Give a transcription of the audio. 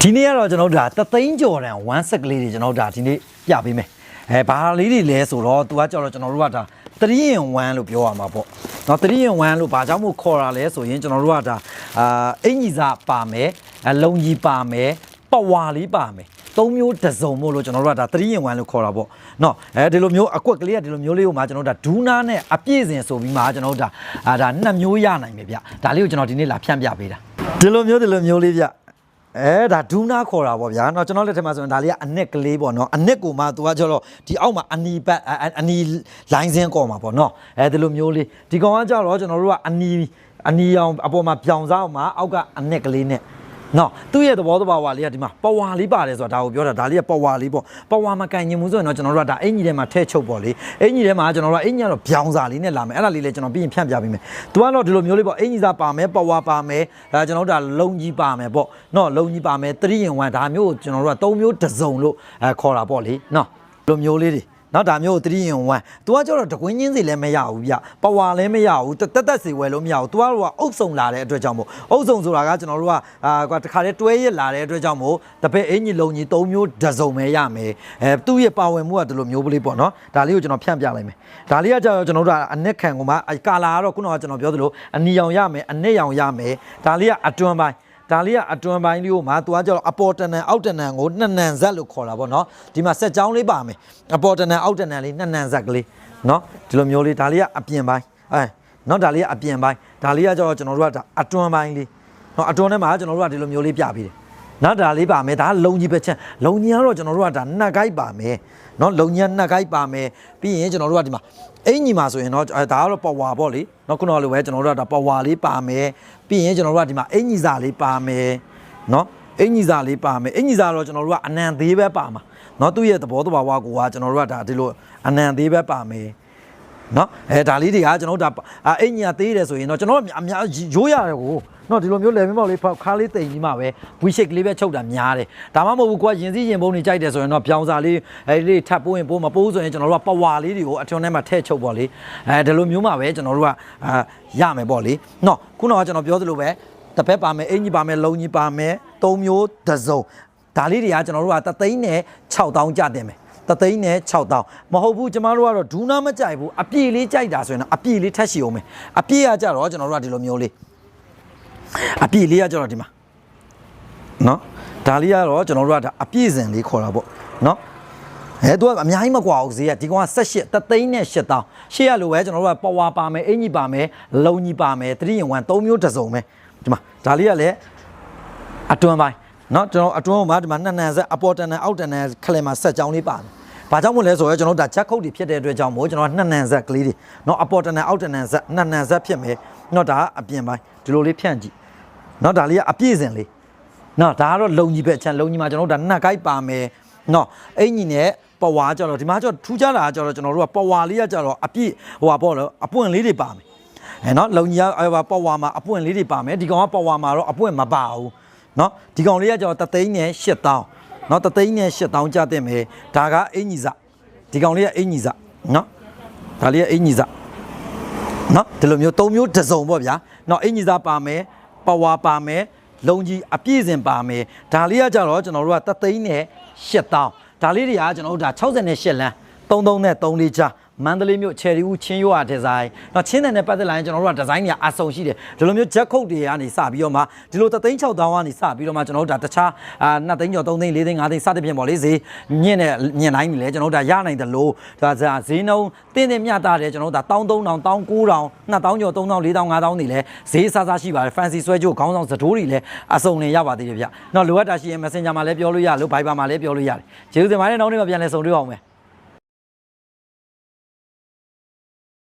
ဒီနေ့ကတော့ကျွန်တော်တို့ဒါတသိန်းကျော်တန်1 set ကလေးတွေကျွန်တော်တို့ဒါဒီနေ့ပြပေးမယ်အဲဘာလေးတွေလဲဆိုတော့သူကကြောက်တော့ကျွန်တော်တို့ကဒါ3 in 1လို့ပြောရမှာပေါ့เนาะ3 in 1လို့ဘာကြောင့်မို့ခေါ်တာလဲဆိုရင်ကျွန်တော်တို့ကဒါအာအင်ကြီးစားပါမယ်အလုံးကြီးပါမယ်ပဝါလေးပါမယ်သုံးမျိုးတစ်စုံမို့လို့ကျွန်တော်တို့ကဒါ3 in 1လို့ခေါ်တာပေါ့เนาะအဲဒီလိုမျိုးအကွက်ကလေးကဒီလိုမျိုးလေးကိုမှကျွန်တော်တို့ဒါဒူးနာနဲ့အပြည့်စင်ဆိုပြီးမှကျွန်တော်တို့ဒါအာဒါနှစ်မျိုးရနိုင်ပြီဗျဒါလေးကိုကျွန်တော်ဒီနေ့လာဖြန့်ပြပေးတာဒီလိုမျိုးဒီလိုမျိုးလေးဗျ အဲဒါဒူးနာခေါ်တာပေါ့ဗျာเนาะကျွန်တော်လက်ထက်မှာဆိုရင်ဒါလေးကအနက်ကလေးပေါ့เนาะအနက်ကိုမှသူကကျတော့ဒီအောက်မှာအနီပတ်အအနီလိုင်းစင်းကော်မှာပေါ့เนาะအဲဒီလိုမျိုးလေးဒီကောင်ကကျတော့ကျွန်တော်တို့ကအနီအနီအောင်အပေါ်မှာပြောင်စားအောင်မှာအောက်ကအနက်ကလေးနဲ့ နော်သူ့ရဲ့သဘောတဘာဝလေးကဒီမှာပဝါလေးပါတယ်ဆိုတာဒါကိုပြောတာဒါလေးကပဝါလေးပေါ့ပဝါမကန်ရင်မှုဆိုရင်တော့ကျွန်တော်တို့ကဒါအင်ကြီးထဲမှာထည့်ချုပ်ပေါ့လေအင်ကြီးထဲမှာကျွန်တော်တို့ကအင်ကြီးကတော့ပြောင်စာလေးနဲ့လာမယ်အဲ့ဒါလေးလည်းကျွန်တော်ပြီးရင်ဖြန့်ပြပေးမယ်သူကတော့ဒီလိုမျိုးလေးပေါ့အင်ကြီးစာပါမယ်ပဝါပါမယ်ဒါကျွန်တော်တို့ကလုံကြီးပါမယ်ပေါ့နော်လုံကြီးပါမယ်3 in 1ဒါမျိုးကိုကျွန်တော်တို့က3မျိုးတစ်စုံလို့အဲခေါ်တာပေါ့လေနော်ဒီလိုမျိုးလေးတွေ နော်ဒါမျိုး3 in 1 तू ကကျတော့တကွင်းချင်းစီလည်းမရဘူးဗျပဝါလည်းမရဘူးတက်တက်စီဝယ်လို့မရဘူး तू ကတော့အုပ်စုံလာတဲ့အတွက်ကြောင့်မို့အုပ်စုံဆိုတာကကျွန်တော်တို့ကအာကွာတခါတည်းတွဲရစ်လာတဲ့အတွက်ကြောင့်မို့တပည့်အင်ကြီးလုံးကြီး3မျိုးတစ်စုံပဲရမယ်အဲသူ့ရဲ့ပါဝင်မှုကဒီလိုမျိုးပလေးပေါ့နော်ဒါလေးကိုကျွန်တော်ဖြန့်ပြလိုက်မယ်ဒါလေးကကျတော့ကျွန်တော်တို့ကအနက်ခံကမှကာလာကတော့ခုနကကျွန်တော်ပြောသလိုအနီရောင်ရမယ်အနက်ရောင်ရမယ်ဒါလေးကအတွန်းပိုင်း ဒါလေးကအတွန်းပိုင်းလေးကိုမှသူကကျတော့အပေါ်တနန်အောက်တနန်ကိုနှစ်နန်ဇက်လို့ခေါ်တာပေါ့နော်ဒီမှာဆက်ကြောင်းလေးပါမယ်အပေါ်တနန်အောက်တနန်လေးနှစ်နန်ဇက်ကလေးနော်ဒီလိုမျိုးလေးဒါလေးကအပြင်ပိုင်းအဲနော်ဒါလေးကအပြင်ပိုင်းဒါလေးကကျတော့ကျွန်တော်တို့ကဒါအတွန်းပိုင်းလေးနော်အတွန်းထဲမှာကျွန်တော်တို့ကဒီလိုမျိုးလေးပြပေးတယ် နောက်ဒါလေးပါမယ်ဒါကလုံကြီးပဲချက်လုံကြီးကတော့ကျွန်တော်တို့ကဒါနှက်ကိုက်ပါမယ်နော်လုံကြီးကနှက်ကိုက်ပါမယ်ပြီးရင်ကျွန်တော်တို့ကဒီမှာအင်ကြီးမှာဆိုရင်တော့အဲဒါကတော့ပဝါပေါ့လေနော်ခုနကလိုပဲကျွန်တော်တို့ကဒါပဝါလေးပါမယ်ပြီးရင်ကျွန်တော်တို့ကဒီမှာအင်ကြီးစာလေးပါမယ်နော်အင်ကြီးစာလေးပါမယ်အင်ကြီးစာတော့ကျွန်တော်တို့ကအနံသေးပဲပါမှာနော်သူ့ရဲ့သဘောတဘာဝကိုကကျွန်တော်တို့ကဒါဒီလိုအနံသေးပဲပါမယ် နော်အဲဒါလေးတွေကကျွန်တော်တို့ဒါအာအင်ညာသေးတယ်ဆိုရင်တော့ကျွန်တော်တို့အများရိုးရတယ်ကိုနော်ဒီလိုမျိုး level ပေါက်လေးဖောက်ခါလေးတိမ်ကြီးမှပဲ V shape လေးပဲချုပ်တာများတယ်ဒါမှမဟုတ်ဘူးကွာရင်စည်းရင်ပုံတွေကြိုက်တယ်ဆိုရင်တော့ပြောင်းစာလေးအဲဒီလေးထပ်ပိုးရင်ပိုးမပိုးဆိုရင်ကျွန်တော်တို့ကပဝါလေးတွေကိုအထွန်းထဲမှာထည့်ချုပ်ပေါ့လေအဲဒီလိုမျိုးမှပဲကျွန်တော်တို့ကအာရမယ်ပေါ့လေနော်ခုနကကျွန်တော်ပြောသလိုပဲတစ်ဖက်ပါမယ်အင်ကြီးပါမယ်လုံကြီးပါမယ်သုံးမျိုးတစ်စုံဒါလေးတွေကကျွန်တော်တို့ကတသိန်းနဲ့6000ကျတင်မယ် တသိန်းနဲ့6000မဟုတ်ဘူးကျမတို့ကတော့ဒူးနာမကြိုက်ဘူးအပြည့်လေးကြိုက်တာဆိုရင်တော့အပြည့်လေးထက်ရှိအောင်မယ်အပြည့်ကကြတော့ကျွန်တော်တို့ကဒီလိုမျိုးလေးအပြည့်လေးကကြတော့ဒီမှာနော်ဒါလေးကတော့ကျွန်တော်တို့ကဒါအပြည့်စင်လေးခေါ်တာပေါ့နော်အဲသူကအများကြီးမကွာဘူးဈေးကဒီကောင်က78တသိန်းနဲ့8000ရှေ့ရလို့ပဲကျွန်တော်တို့ကပဝါပါမယ်အင်ကြီးပါမယ်လုံကြီးပါမယ်3 in 1 3မျိုးတစ်စုံပဲဒီမှာဒါလေးကလည်းအတွန်းပိုင်း เนาะကျွန်တော်အတွန်းမှာဒီမှာနှစ်နန်ဆက်အပေါ်တန်နန်အောက်တန်နန်ခလဲမှာဆက်ကြောင်းလေးပါတယ်။ဘာကြောင့်မို့လဲဆိုတော့ကျွန်တော်တို့ဒါချက်ခုတ်တွေဖြစ်တဲ့အတွက်ကြောင့်မို့ကျွန်တော်နှစ်နန်ဆက်ကလေးတွေเนาะအပေါ်တန်နန်အောက်တန်နန်ဆက်နှစ်နန်ဆက်ဖြစ်မယ်။เนาะဒါကအပြင်ပိုင်းဒီလိုလေးဖြန့်ကြည့်။เนาะဒါလေးကအပြည့်စင်လေး။เนาะဒါကတော့လုံကြီးပဲအချမ်းလုံကြီးမှာကျွန်တော်တို့ဒါနှက်ကိုက်ပါမယ်။เนาะအင်ကြီးနဲ့ပဝါကြတော့ဒီမှာကျတော့ထူးခြားတာကကျတော့ကျွန်တော်တို့ကပဝါလေးကကျတော့အပြည့်ဟိုပါပေါ့လေအပွင့်လေးတွေပါမယ်။အဲเนาะလုံကြီးကဟိုပါပဝါမှာအပွင့်လေးတွေပါမယ်ဒီကောင်ကပဝါမှာတော့အပွင့်မပါဘူး။ နော်ဒီကောင်လေးကကျွန်တော်တသိန်းနဲ့၈တောင်းနော်တသိန်းနဲ့၈တောင်းကြတဲ့မယ်ဒါကအင်ကြီးစဒီကောင်လေးကအင်ကြီးစနော်ဒါလေးကအင်ကြီးစနော်ဒီလိုမျိုး၃မျိုးတစ်စုံပေါ့ဗျာနော်အင်ကြီးစပါမယ်ပဝါပါမယ်လုံကြီးအပြည့်စင်ပါမယ်ဒါလေးကကြတော့ကျွန်တော်တို့ကတသိန်းနဲ့၈တောင်းဒါလေးတွေကကျွန်တော်တို့ဒါ68လမ်း 33နဲ့3လေးချမန္တလေးမြို့ချယ်ရီဦးချင်းရွာဒီဇိုင်း။တော့ချင်းတဲ့နဲ့ပတ်သက်လာရင်ကျွန်တော်တို့ကဒီဇိုင်းတွေအဆုံရှိတယ်။ဒီလိုမျိုးဂျက်ခုတ်တွေကနေစပြီးတော့မှဒီလို3သိန်း6တောင်းကနေစပြီးတော့မှကျွန်တော်တို့ဒါတခြားအာ2သိန်းကျော်3သိန်း4သိန်း5သိန်းစသဖြင့်ပေါ့လေဈေးမြင့်တဲ့မြင့်တိုင်းနေလဲကျွန်တော်တို့ဒါရနိုင်တယ်လို့ဒါဈေးနှုန်းတင်းတင်းမြတာတယ်ကျွန်တော်တို့ဒါ13000 19000 2000ကျော်3000 4000 5000နေလဲဈေးစားစားရှိပါတယ် fancy ဆွဲကြိုးခေါင်းဆောင်စတိုးတွေလဲအစုံနေရပါသေးတယ်ဗျ။တော့လိုအပ်တာရှိရင် Messenger မှာလည်းပြောလို့ရလို့ Viber မှာလည်းပြောလို့ရတယ်။ကျေးဇူးတင်ပါတယ်နောက်နေ့မှပြန်လည်ဆုံတွေ့အောင်မယ်။